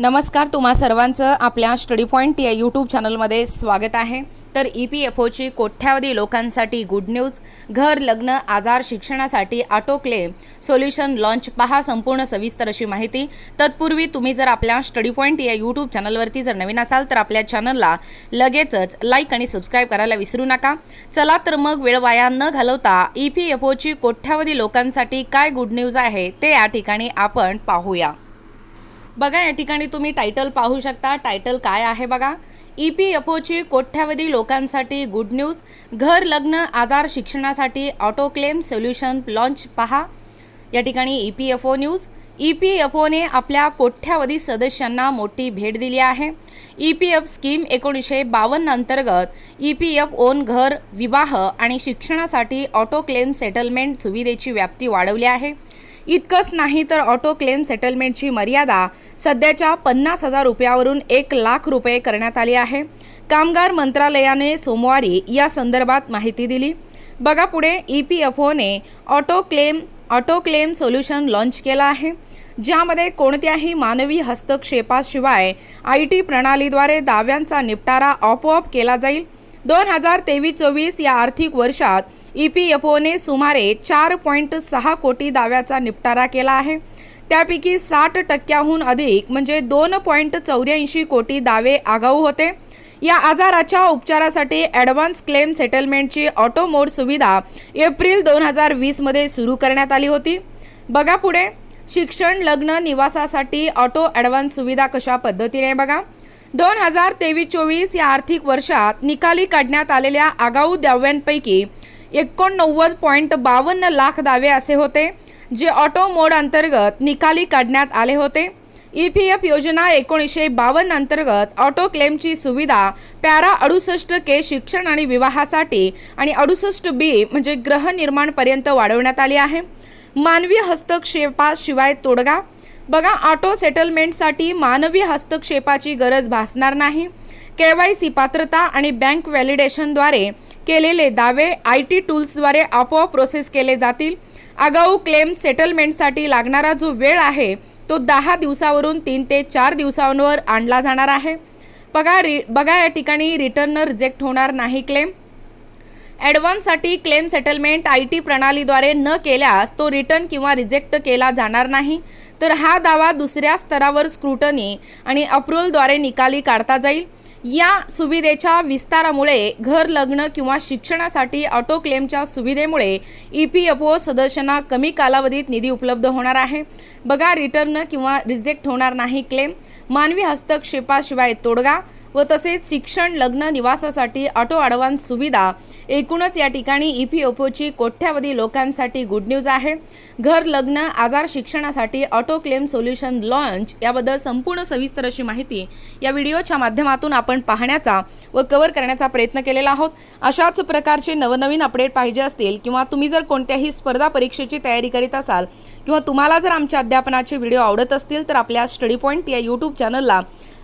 नमस्कार तुम्हा सर्वांचं आपल्या स्टडी पॉईंट या यूट्यूब चॅनलमध्ये स्वागत आहे. तर ई पी एफ ओची कोट्यावधी लोकांसाठी गुड न्यूज घर लग्न आजार शिक्षणासाठी ऑटो क्लेम सोल्युशन लॉन्च पहा संपूर्ण सविस्तर अशी माहिती. तत्पूर्वी तुम्ही जर आपल्या स्टडी पॉईंट या यूट्यूब चॅनलवरती जर नवीन असाल तर आपल्या चॅनलला लगेचच लाईक आणि सबस्क्राईब करायला विसरू नका. चला तर मग वेळ वाया न घालवता ई पी एफ ओची कोट्यावधी लोकांसाठी काय गुड न्यूज आहे ते या ठिकाणी आपण पाहूया. बघा या ठिकाणी तुम्ही टायटल पाहू शकता. टायटल काय आहे बघा? ई पी एफ ओची कोट्यावधी लोकांसाठी गुड न्यूज घर लग्न आजार शिक्षणासाठी ऑटो क्लेम सोल्युशन लॉन्च पहा. या ठिकाणी E P F O news E P F one आपल्या कोट्यावधी सदस्यांना मोठी भेट दिली आहे. ई पी एफ स्कीम एकोणीसशे बावन्न अंतर्गत ई पी एफ ओन घर विवाह आणि शिक्षणासाठी ऑटो क्लेम सेटलमेंट सुविधेची व्याप्ती वाढवली आहे. इतकंच नाही तर ऑटो क्लेम सेटलमेंटची मर्यादा सध्याच्या पन्नास हजार रुपयावरून एक लाख रुपये करण्यात आली आहे. कामगार मंत्रालयाने सोमवारी या संदर्भात माहिती दिली. बघा पुढे E P F one auto claim auto claim solution launch केलं आहे. ज्यामध्ये कोणत्याही मानवी हस्तक्षेपाशिवाय आय टी प्रणालीद्वारे दाव्यांचा निपटारा आपोआप केला जाईल. दोन हजार तेवीस चोवीस या आर्थिक वर्षात ई पी एफ ओने सुमारे चार पॉईंट सहा कोटी दाव्याचा निपटारा केला आहे. त्यापैकी साठ टक्क्याहून अधिक म्हणजे दोन पॉईंट चौऱ्याऐंशी कोटी दावे आगाऊ होते. या आजाराच्या उपचारासाठी ॲडव्हान्स क्लेम सेटलमेंटची ऑटोमोड सुविधा एप्रिल दोन हजार वीसमध्ये सुरू करण्यात आली होती. बघा पुढे. शिक्षण लग्न निवासासाठी ऑटो ॲडव्हान्स सुविधा कशा पद्धतीने बघा. दोन हजार तेवीस चोवीस या आर्थिक वर्षात निकाली काढण्यात आलेल्या आगाऊ दाव्यांपैकी एकोणनव्वद पॉईंट बावन्न लाख दावे असे होते जे ऑटो मोड अंतर्गत निकाली काढण्यात आले होते. ई पी एफ योजना एकोणीसशे बावन्न अंतर्गत ऑटो क्लेमची सुविधा पॅरा अडुसष्ट के शिक्षण आणि विवाहासाठी आणि अडुसष्ट बी म्हणजे गृहनिर्माणपर्यंत वाढवण्यात आली आहे. मानवी हस्तक्षेपाशिवाय तोडगा बघा ऑटो सेटलमेंटसाठी मानवी हस्तक्षेपाची गरज भासणार नाही. के वाय सी पात्रता आणि बँक व्हॅलिडेशनद्वारे केलेले दावे आय टी टूल्सद्वारे आपोआप प्रोसेस केले जातील. आगाऊ क्लेम सेटलमेंटसाठी लागणारा जो वेळ आहे तो दहा दिवसावरून तीन ते चार दिवसांवर आणला जाणार आहे. बघा रि बघा या ठिकाणी रिटर्न रिजेक्ट होणार नाही क्लेम ॲडव्हान्ससाठी क्लेम सेटलमेंट आय टी प्रणालीद्वारे न केल्यास तो रिटर्न किंवा रिजेक्ट केला जाणार नाही. तर हा दावा दुसऱ्या स्तरावर स्क्रुटनी आणि अप्रुवलद्वारे निकाली काढता जाईल. या सुविधेच्या विस्तारामुळे घर लग्न किंवा शिक्षणासाठी ऑटो क्लेमच्या सुविधेमुळे ई पी एफ ओ सदस्यांना कमी कालावधीत निधी उपलब्ध होणार आहे. बघा रिटर्न किंवा रिजेक्ट होणार नाही क्लेम मानवी हस्तक्षेपाशिवाय तोडगा. व तसेच शिक्षण लग्न निवासासाठी ऑटो अडवान्स सुविधा. एकूणच या ठिकाणी ई पी एफ ओची कोट्यावधी लोकांसाठी गुड न्यूज आहे. घर लग्न आजार शिक्षणासाठी ऑटो क्लेम सोल्युशन लॉन्च याबद्दल संपूर्ण सविस्तर अशी माहिती या व्हिडिओच्या माध्यमातून आपण पाहण्याचा व कव्हर करण्याचा प्रयत्न केलेला आहोत. अशाच प्रकारचे नवनवीन अपडेट पाहिजे असतील किंवा तुम्ही जर कोणत्याही स्पर्धा परीक्षेची तयारी करीत असाल किंवा तुम्हाला जर आमच्या अध्यापनाचे व्हिडिओ आवडत असतील तर आपल्या स्टडी पॉईंट या यूट्यूब चॅनलला